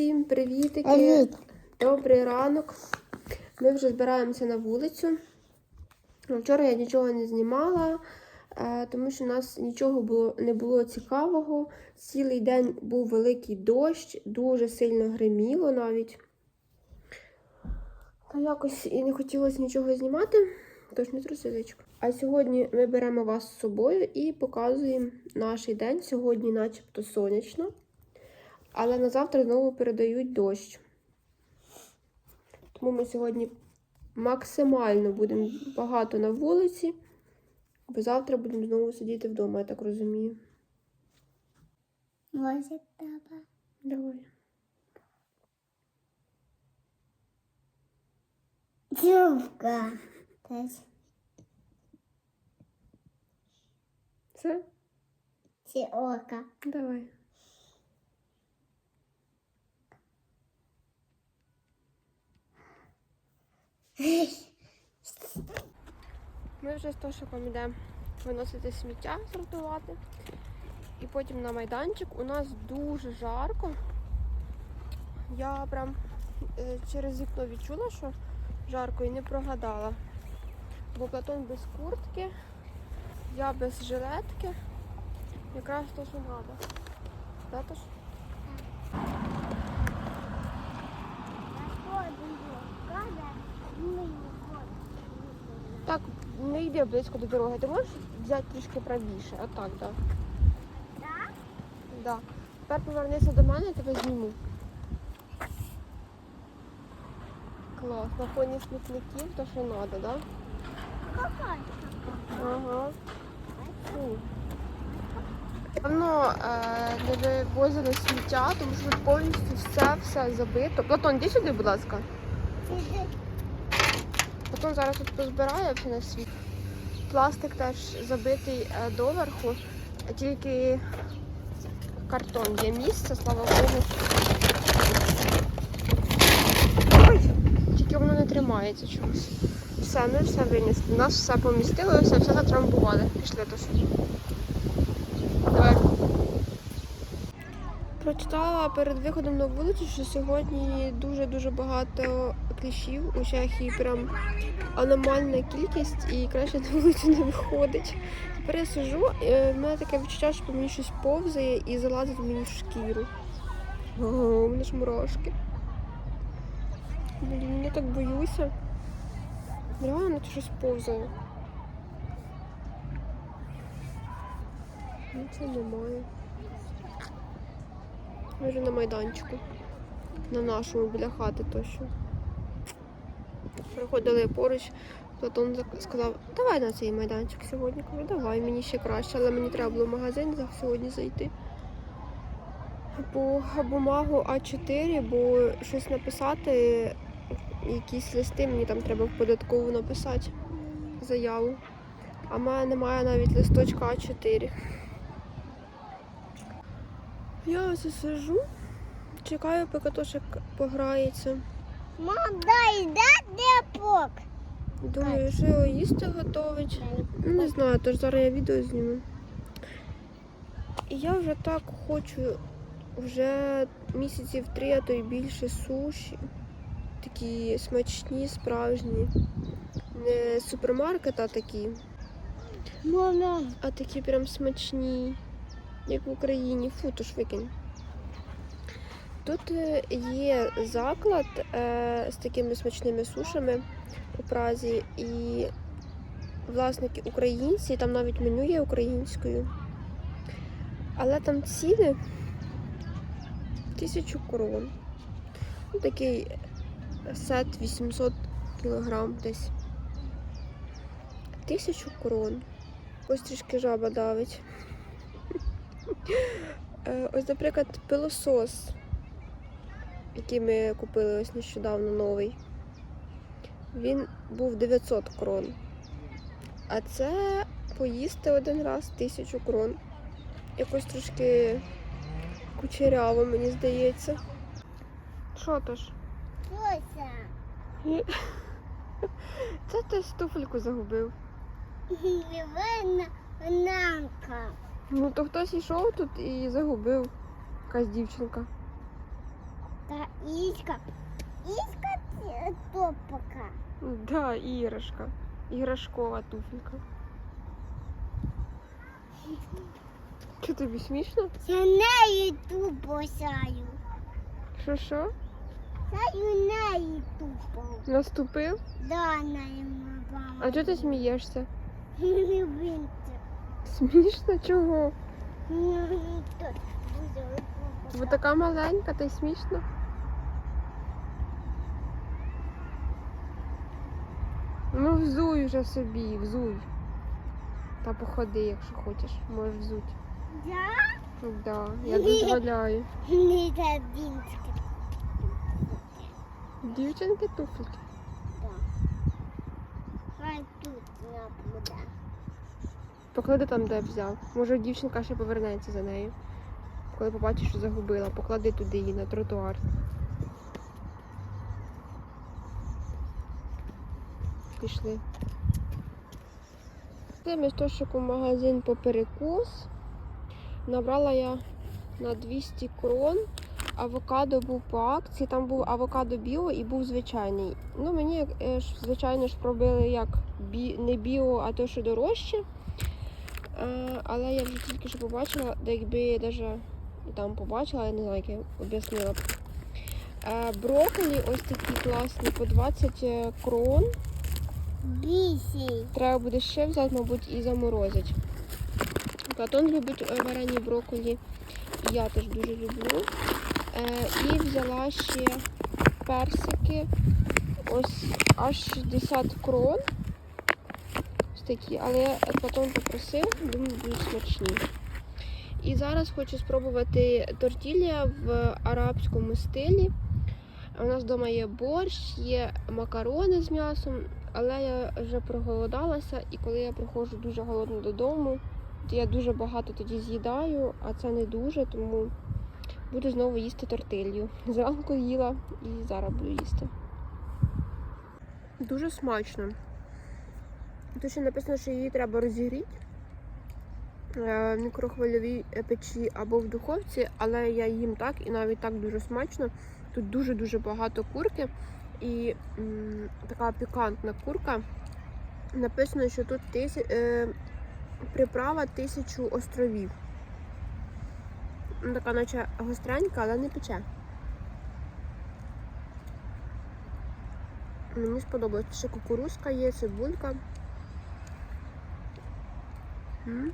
Всім привітики! Привіт. Добрий ранок. Ми вже збираємося на вулицю. Вчора я нічого не знімала, е, тому що у нас нічого було, не було цікавого. Цілий день був великий дощ, дуже сильно гриміло навіть. Та якось і не хотілося нічого знімати, тож не трусилечко. А сьогодні ми беремо вас з собою і показуємо наш день. Сьогодні, начебто, сонячно. Але на завтра знову передають дощ. Тому ми сьогодні максимально будемо багато на вулиці, бо завтра будемо знову сидіти вдома, я так розумію. Може тебе. Давай. Дзюбка. Все? ці ока. Давай. Ми вже з Тошиком йдемо виносити сміття, сортувати. І потім на майданчик. У нас дуже жарко. Я прям е, через вікно відчула, що жарко і не прогадала. Бо Платон без куртки, я без жилетки. Якраз то, що треба. Да, Тош? Так, не йди близько до дороги. Ти можеш взяти трішки правіше. Отак, так. Да. Да. Тепер повернися до мене, я тебе зніму. Клас, на фоні смітників, то що треба, так? Да? Ага. Фу. Давно е, не вивозили сміття, тому що повністю все все забито. Платон, іди сюди, будь ласка. Платон зараз тут позбирає все на світ. Пластик теж забитий е, доверху, тільки картон є місце, слава Богу. Тільки воно не тримається чомусь. Все, ми все винесли. Нас все помістили, все, все затрамбували. Пішли тож. Давай. Прочитала перед виходом на вулицю, що сьогодні дуже-дуже багато кліщів. У Чехії прям аномальна кількість і краще на вулицю не виходить. Тепер я сижу, і в мене таке відчуття, що мені щось повзає і залазить мені в шкіру. Ого, у мене ж мурашки. Блін, я так боюся. Реально тут щось повзає. Ну, це немає. Вже на майданчику. На нашому біля хати точно. Приходили поруч, Платон сказав, давай на цей майданчик сьогодні. Кажу, давай, мені ще краще, але мені треба було в магазин сьогодні зайти. По бумагу А4, бо щось написати, якісь листи, мені там треба в податкову написати заяву. А в мене немає навіть листочка А4. Я ось сижу, чекаю, поки Тошик пограється. Мам, дай, дай депок. Думаю, що його їсти готовить. Ну, Не знаю, тож зараз я відео зніму. І я вже так хочу вже місяців три, а то й більше суші. Такі смачні, справжні. Не супермаркета такі, Мама. а такі прям смачні, як в Україні. Фу, то ж викинь. Тут е, є заклад е, з такими смачними сушами у Празі, і власники українці, там навіть меню є українською. Але там ціни тисячу крон. Ну, такий сет 800 кілограм десь. Тисячу крон. Ось трішки жаба давить. Е, Ось, наприклад, пилосос, який ми купили ось нещодавно новий. Він був 900 крон. А це поїсти один раз тисячу крон. Якось трошки кучеряво, мені здається. Що то ж? Це ти туфельку загубив. Вона, вананка. Ну то хтось йшов тут і загубив. Якась дівчинка. Та. Іска це топака. Да, іграшка. Іграшкова туфелька. Що тобі смішно? Я неї тупо сяю. Що що? Сяю неї тупо. Наступив? Да, неї мама. А чого ти смієшся? Винте. Смішно чого? Бо така маленька, та й смішно. Ну, взуй вже собі, взуй. Та походи, якщо хочеш, можеш взути. Да? Да, я дозволяю. Дівчинки туфельки. Да. Хай тут не буде. Поклади там, де взяв. Може дівчинка ще повернеться за нею. Коли побачиш, що загубила, поклади туди її на тротуар. Пішли. Замість того, щоб у магазин по перекус, набрала я на 200 крон. Авокадо був по акції, там був авокадо біо і був звичайний. Ну, мені, е, звичайно ж, пробили як не біо, а то, що дорожче. Е, але я вже тільки що побачила, де якби я навіть і там побачила, я не знаю, як я об'яснила. Е, брокколі ось такі класні, по 20 крон. Бісій. Треба буде ще взяти, мабуть, і заморозить. Платон любить е, варені брокколі, і я теж дуже люблю. Е, і взяла ще персики. Ось аж 60 крон. Ось але Платон попросив, думаю, будуть смачні. І зараз хочу спробувати тортілля в арабському стилі. У нас вдома є борщ, є макарони з м'ясом, але я вже проголодалася, і коли я приходжу дуже голодно додому, то я дуже багато тоді з'їдаю, а це не дуже, тому буду знову їсти тортилью. Зранку їла і зараз буду їсти. Дуже смачно. Тут ще написано, що її треба розігріти е, в мікрохвильовій печі або в духовці, але я їм так і навіть так дуже смачно. Тут дуже-дуже багато курки і м, така пікантна курка. Написано, що тут тисяч, е, приправа тисячу островів. Така наче гостренька, але не пече. Мені сподобалось. Ще кукурузка є, цибулька. М.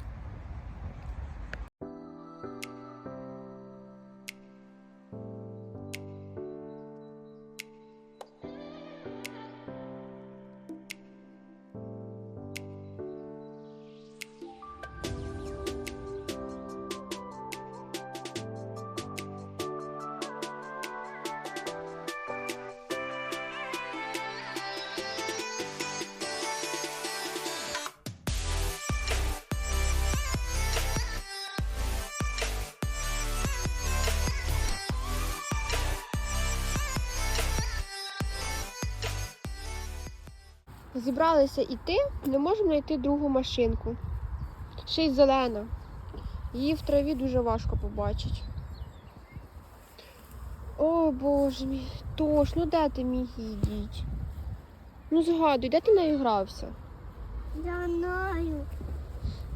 Зібралися йти, не можемо знайти другу машинку. Ще й зелена. Її в траві дуже важко побачити. О боже мій, Тош, ну де ти міг їдіть? Ну згадуй, де ти наігрався? Я знаю.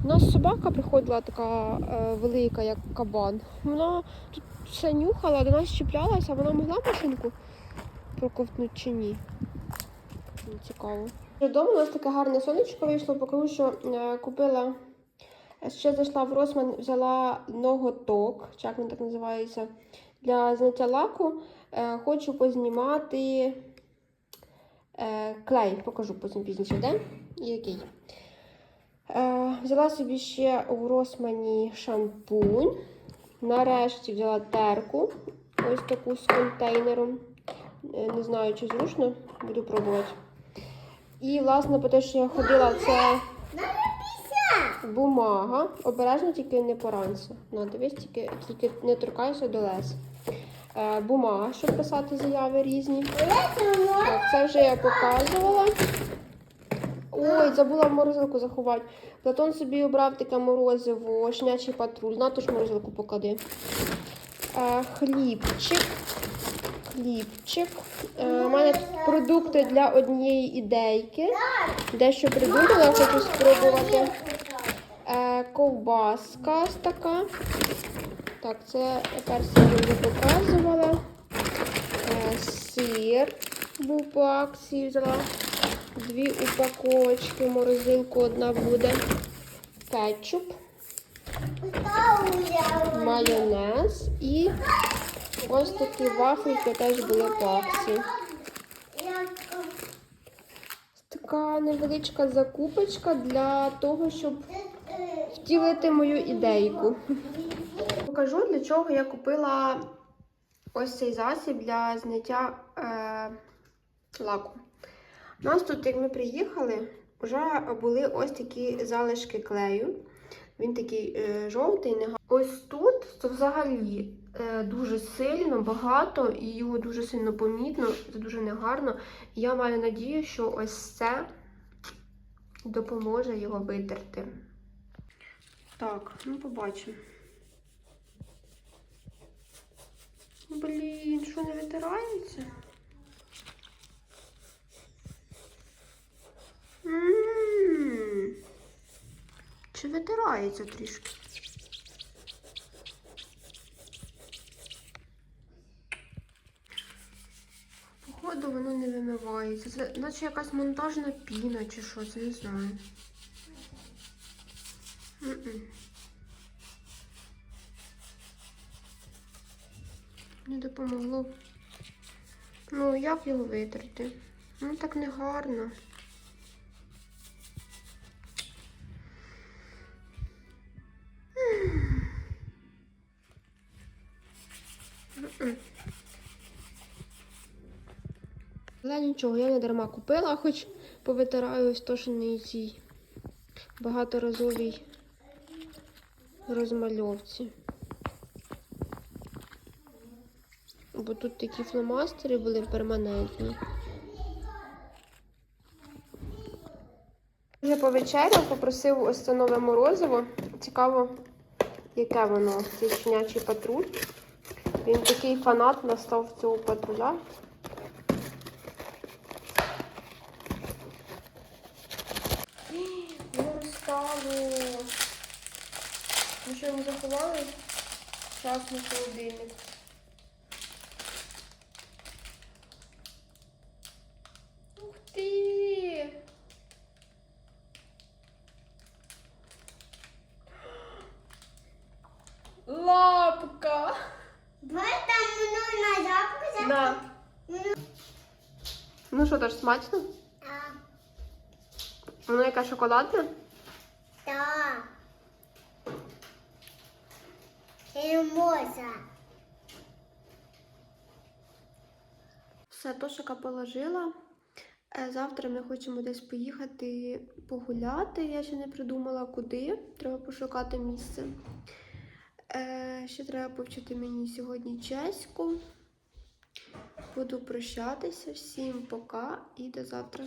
У нас собака приходила така е, велика, як кабан. Вона тут все нюхала, до нас чіплялася, вона могла машинку проковтнути чи ні. Цікаво. Вдома у нас таке гарне сонечко вийшло, покажу, що е, купила. Ще зайшла в Росман, взяла ноготок, чи як він так називається, для зняття лаку. Е, хочу познімати е, клей, покажу потім пізніше, де який. Е, взяла собі ще у Росмані шампунь. Нарешті взяла терку, ось таку з контейнером. Е, Не знаю, чи зручно, буду пробувати. І, власне, по те, що я ходила, це бумага. Обережно тільки не поранься. Ну, дивись, тільки, тільки не торкайся до лез. Е, бумага, щоб писати заяви різні. Так, це вже я показувала. Ой, забула в морозилку заховати. Платон собі обрав таке морозиво, щенячий патруль. На ту ж морозилку поклади. Е, хлібчик. Хлібчик. Е, У мене тут продукти для однієї ідейки. Дещо придумала, хочу спробувати. Е, ковбаска така. Так, це персик я вже показувала. Е, сир був по акції, взяла дві упаковочки, морозилку одна буде. Кетчуп, майонез і ось такі вафельки теж були по акції. Така невеличка закупочка для того, щоб втілити мою ідейку. Покажу, для чого я купила ось цей засіб для зняття е, лаку. У нас тут, як ми приїхали, вже були ось такі залишки клею. Він такий е, жовтий, не Ось тут то взагалі е, дуже сильно, багато, і його дуже сильно помітно, це дуже негарно. Я маю надію, що ось це допоможе його витерти. Так, ну побачимо. Блін, що не витирається? М, Чи витирається трішки? Походу воно не вимивається. Це наче якась монтажна піна чи що, це не знаю. Не допомогло. Ну, як його витерти? Ну так не гарно. Але нічого, я не дарма купила, хоч повитираю ось то, що не цій багаторазовій розмальовці. Бо тут такі фломастери були перманентні. Вже повечеряв, попросив ось це нове морозиво. Цікаво, яке воно, цей щенячий патруль. Він такий фанат настав цього патруля. Воно Ми що, ми заховали? Час на холодильник. Ух ти! Лапка! Давай там воно на запку На. Ну смачно? Так. Воно яке шоколадне? Так. Hermosa. Все, Тошика положила. Е, Завтра ми хочемо десь поїхати погуляти. Я ще не придумала куди. Треба пошукати місце. Е, Ще треба повчити мені сьогодні чеську. Буду прощатися. Всім пока і до завтра.